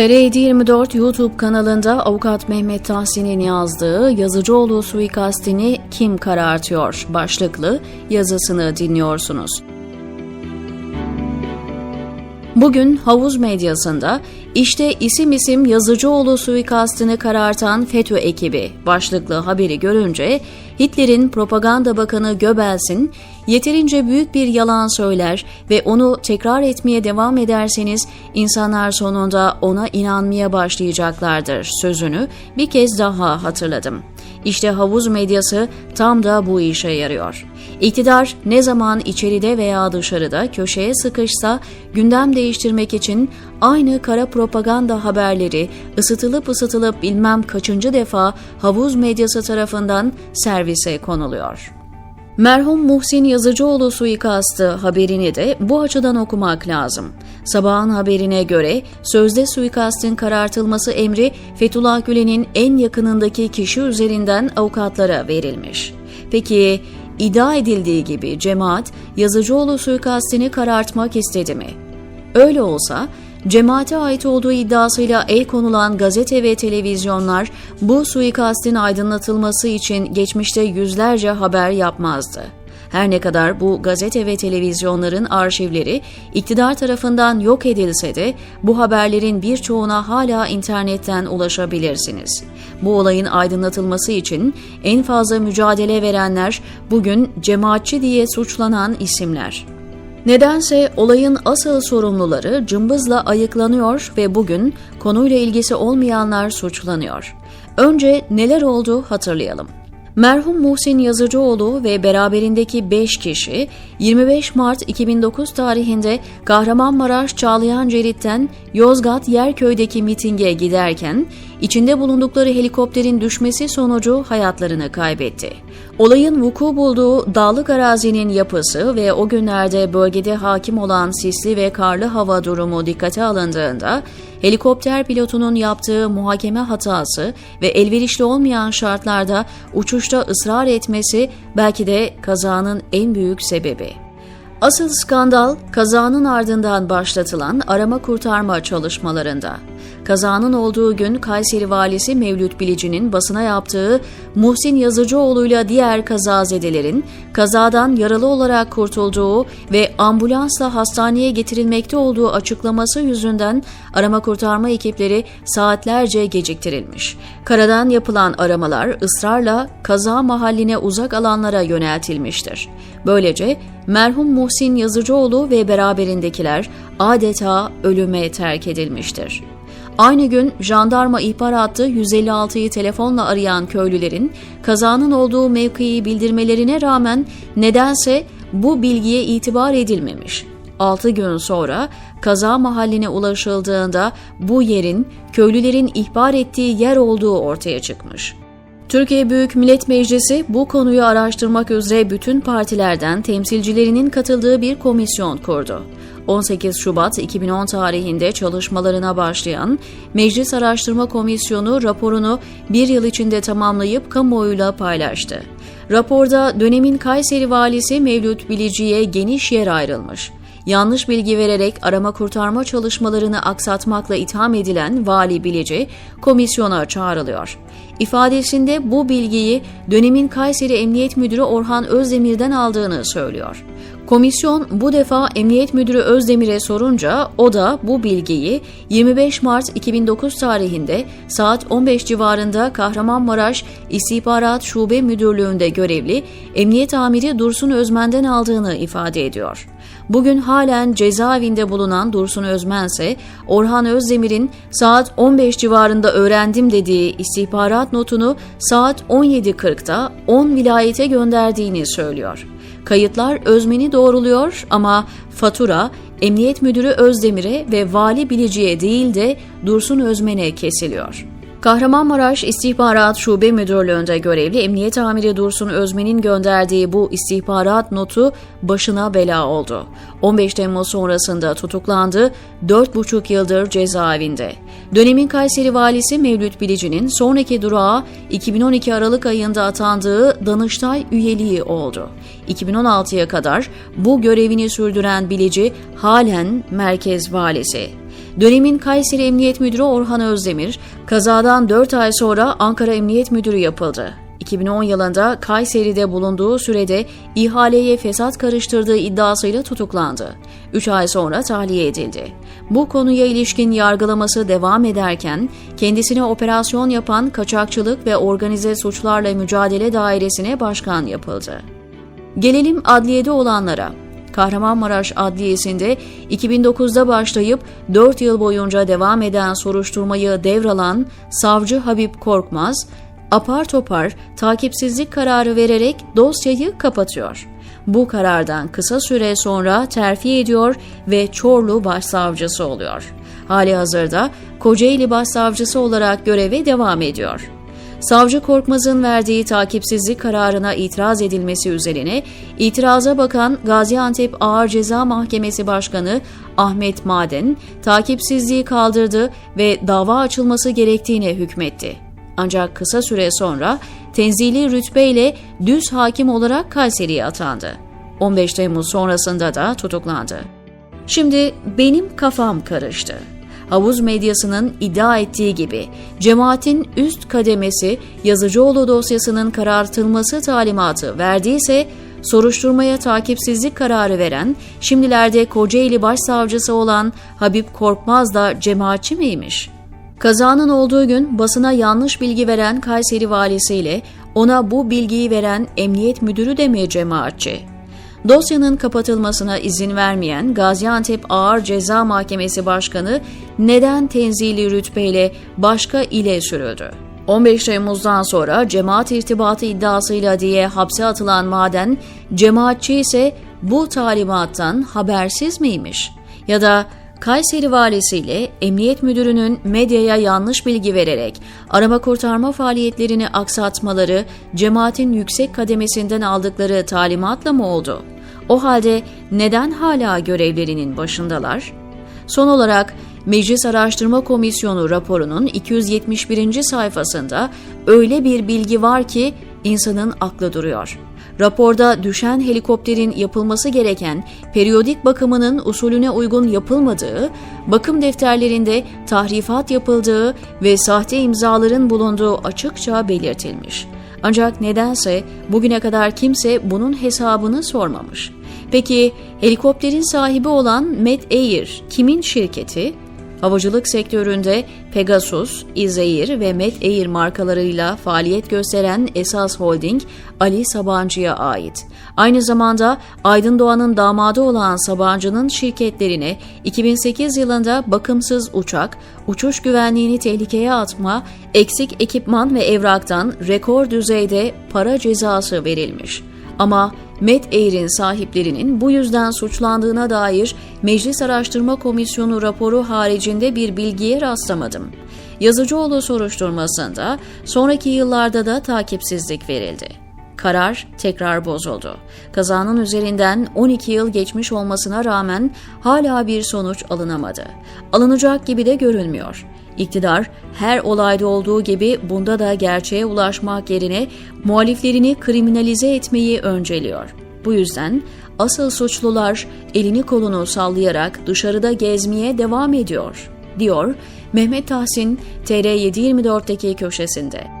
TR724 YouTube kanalında avukat Mehmet Tahsin'in yazdığı Yazıcıoğlu suikastini kim karartıyor başlıklı yazısını dinliyorsunuz. Bugün havuz medyasında işte isim isim Yazıcıoğlu suikastını karartan FETÖ ekibi başlıklı haberi görünce Hitler'in propaganda bakanı Göbels'in yeterince büyük bir yalan söyler ve onu tekrar etmeye devam ederseniz insanlar sonunda ona inanmaya başlayacaklardır sözünü bir kez daha hatırladım. İşte havuz medyası tam da bu işe yarıyor. İktidar ne zaman içeride veya dışarıda köşeye sıkışsa gündem değiştirmek için aynı kara propaganda haberleri ısıtılıp ısıtılıp bilmem kaçıncı defa havuz medyası tarafından servise konuluyor. Merhum Muhsin Yazıcıoğlu suikastı haberini de bu açıdan okumak lazım. Sabahın haberine göre sözde suikastın karartılması emri Fethullah Gülen'in en yakınındaki kişi üzerinden avukatlara verilmiş. Peki iddia edildiği gibi cemaat Yazıcıoğlu suikastini karartmak istedi mi? Öyle olsa cemaate ait olduğu iddiasıyla el konulan gazete ve televizyonlar bu suikastin aydınlatılması için geçmişte yüzlerce haber yapmazdı. Her ne kadar bu gazete ve televizyonların arşivleri iktidar tarafından yok edilse de bu haberlerin birçoğuna hala internetten ulaşabilirsiniz. Bu olayın aydınlatılması için en fazla mücadele verenler bugün cemaatçi diye suçlanan isimler. Nedense olayın asıl sorumluları cımbızla ayıklanıyor ve bugün konuyla ilgisi olmayanlar suçlanıyor. Önce neler oldu hatırlayalım. Merhum Muhsin Yazıcıoğlu ve beraberindeki 5 kişi 25 Mart 2009 tarihinde Kahramanmaraş Çağlayan Cerit'ten Yozgat Yerköy'deki mitinge giderken içinde bulundukları helikopterin düşmesi sonucu hayatlarını kaybetti. Olayın vuku bulduğu dağlık arazinin yapısı ve o günlerde bölgede hakim olan sisli ve karlı hava durumu dikkate alındığında helikopter pilotunun yaptığı muhakeme hatası ve elverişli olmayan şartlarda uçuşta ısrar etmesi belki de kazanın en büyük sebebi. Asıl skandal kazanın ardından başlatılan arama kurtarma çalışmalarında. Kazanın olduğu gün Kayseri valisi Mevlüt Bilici'nin basına yaptığı Muhsin Yazıcıoğlu'yla diğer kazazedelerin kazadan yaralı olarak kurtulduğu ve ambulansla hastaneye getirilmekte olduğu açıklaması yüzünden arama kurtarma ekipleri saatlerce geciktirilmiş. Karadan yapılan aramalar ısrarla kaza mahalline uzak alanlara yöneltilmiştir. Böylece merhum Muhsin Yazıcıoğlu ve beraberindekiler adeta ölüme terk edilmiştir. Aynı gün jandarma ihbar hattı 156'yı telefonla arayan köylülerin kazanın olduğu mevkiyi bildirmelerine rağmen nedense bu bilgiye itibar edilmemiş. 6 gün sonra kaza mahalline ulaşıldığında bu yerin köylülerin ihbar ettiği yer olduğu ortaya çıkmış. Türkiye Büyük Millet Meclisi bu konuyu araştırmak üzere bütün partilerden temsilcilerinin katıldığı bir komisyon kurdu. 18 Şubat 2010 tarihinde çalışmalarına başlayan Meclis Araştırma Komisyonu raporunu bir yıl içinde tamamlayıp kamuoyuyla paylaştı. Raporda dönemin Kayseri valisi Mevlüt Bilici'ye geniş yer ayrılmış yanlış bilgi vererek arama kurtarma çalışmalarını aksatmakla itham edilen Vali Bilici komisyona çağrılıyor. İfadesinde bu bilgiyi dönemin Kayseri Emniyet Müdürü Orhan Özdemir'den aldığını söylüyor. Komisyon bu defa Emniyet Müdürü Özdemir'e sorunca o da bu bilgiyi 25 Mart 2009 tarihinde saat 15 civarında Kahramanmaraş İstihbarat Şube Müdürlüğü'nde görevli Emniyet Amiri Dursun Özmen'den aldığını ifade ediyor. Bugün halen cezaevinde bulunan Dursun Özmen ise Orhan Özdemir'in saat 15 civarında öğrendim dediği istihbarat notunu saat 17.40'da 10 vilayete gönderdiğini söylüyor. Kayıtlar Özmen'i doğruluyor ama fatura Emniyet Müdürü Özdemir'e ve Vali Bilici'ye değil de Dursun Özmen'e kesiliyor. Kahramanmaraş İstihbarat Şube Müdürlüğü'nde görevli Emniyet Amiri Dursun Özmen'in gönderdiği bu istihbarat notu başına bela oldu. 15 Temmuz sonrasında tutuklandı, 4,5 yıldır cezaevinde. Dönemin Kayseri Valisi Mevlüt Bilici'nin sonraki durağı 2012 Aralık ayında atandığı Danıştay üyeliği oldu. 2016'ya kadar bu görevini sürdüren Bilici halen merkez valisi. Dönemin Kayseri Emniyet Müdürü Orhan Özdemir, kazadan 4 ay sonra Ankara Emniyet Müdürü yapıldı. 2010 yılında Kayseri'de bulunduğu sürede ihaleye fesat karıştırdığı iddiasıyla tutuklandı. 3 ay sonra tahliye edildi. Bu konuya ilişkin yargılaması devam ederken kendisine operasyon yapan Kaçakçılık ve Organize Suçlarla Mücadele Dairesi'ne başkan yapıldı. Gelelim adliyede olanlara. Kahramanmaraş Adliyesi'nde 2009'da başlayıp 4 yıl boyunca devam eden soruşturmayı devralan savcı Habib Korkmaz, apar topar takipsizlik kararı vererek dosyayı kapatıyor. Bu karardan kısa süre sonra terfi ediyor ve Çorlu Başsavcısı oluyor. Hali hazırda Kocaeli Başsavcısı olarak göreve devam ediyor. Savcı Korkmaz'ın verdiği takipsizlik kararına itiraz edilmesi üzerine itiraza bakan Gaziantep Ağır Ceza Mahkemesi Başkanı Ahmet Maden takipsizliği kaldırdı ve dava açılması gerektiğine hükmetti. Ancak kısa süre sonra tenzili rütbeyle düz hakim olarak Kayseri'ye atandı. 15 Temmuz sonrasında da tutuklandı. Şimdi benim kafam karıştı. Havuz medyasının iddia ettiği gibi cemaatin üst kademesi Yazıcıoğlu dosyasının karartılması talimatı verdiyse soruşturmaya takipsizlik kararı veren, şimdilerde Kocaeli Başsavcısı olan Habib Korkmaz da cemaatçi miymiş? Kazanın olduğu gün basına yanlış bilgi veren Kayseri valisiyle ona bu bilgiyi veren emniyet müdürü de mi cemaatçi? Dosyanın kapatılmasına izin vermeyen Gaziantep Ağır Ceza Mahkemesi Başkanı neden tenzili rütbeyle başka ile sürüldü? 15 Temmuz'dan sonra cemaat irtibatı iddiasıyla diye hapse atılan maden, cemaatçi ise bu talimattan habersiz miymiş? Ya da Kayseri valisiyle emniyet müdürünün medyaya yanlış bilgi vererek arama kurtarma faaliyetlerini aksatmaları cemaatin yüksek kademesinden aldıkları talimatla mı oldu? O halde neden hala görevlerinin başındalar? Son olarak Meclis Araştırma Komisyonu raporunun 271. sayfasında öyle bir bilgi var ki insanın aklı duruyor. Raporda düşen helikopterin yapılması gereken periyodik bakımının usulüne uygun yapılmadığı, bakım defterlerinde tahrifat yapıldığı ve sahte imzaların bulunduğu açıkça belirtilmiş. Ancak nedense bugüne kadar kimse bunun hesabını sormamış. Peki helikopterin sahibi olan Met Air kimin şirketi? Havacılık sektöründe Pegasus, İzeyir ve Met Air markalarıyla faaliyet gösteren Esas Holding, Ali Sabancı'ya ait. Aynı zamanda Aydın Doğan'ın damadı olan Sabancı'nın şirketlerine 2008 yılında bakımsız uçak, uçuş güvenliğini tehlikeye atma, eksik ekipman ve evraktan rekor düzeyde para cezası verilmiş. Ama Met Air'in sahiplerinin bu yüzden suçlandığına dair Meclis Araştırma Komisyonu raporu haricinde bir bilgiye rastlamadım. Yazıcıoğlu soruşturmasında sonraki yıllarda da takipsizlik verildi. Karar tekrar bozuldu. Kazanın üzerinden 12 yıl geçmiş olmasına rağmen hala bir sonuç alınamadı. Alınacak gibi de görünmüyor. İktidar her olayda olduğu gibi bunda da gerçeğe ulaşmak yerine muhaliflerini kriminalize etmeyi önceliyor. Bu yüzden asıl suçlular elini kolunu sallayarak dışarıda gezmeye devam ediyor, diyor Mehmet Tahsin TR724'deki köşesinde.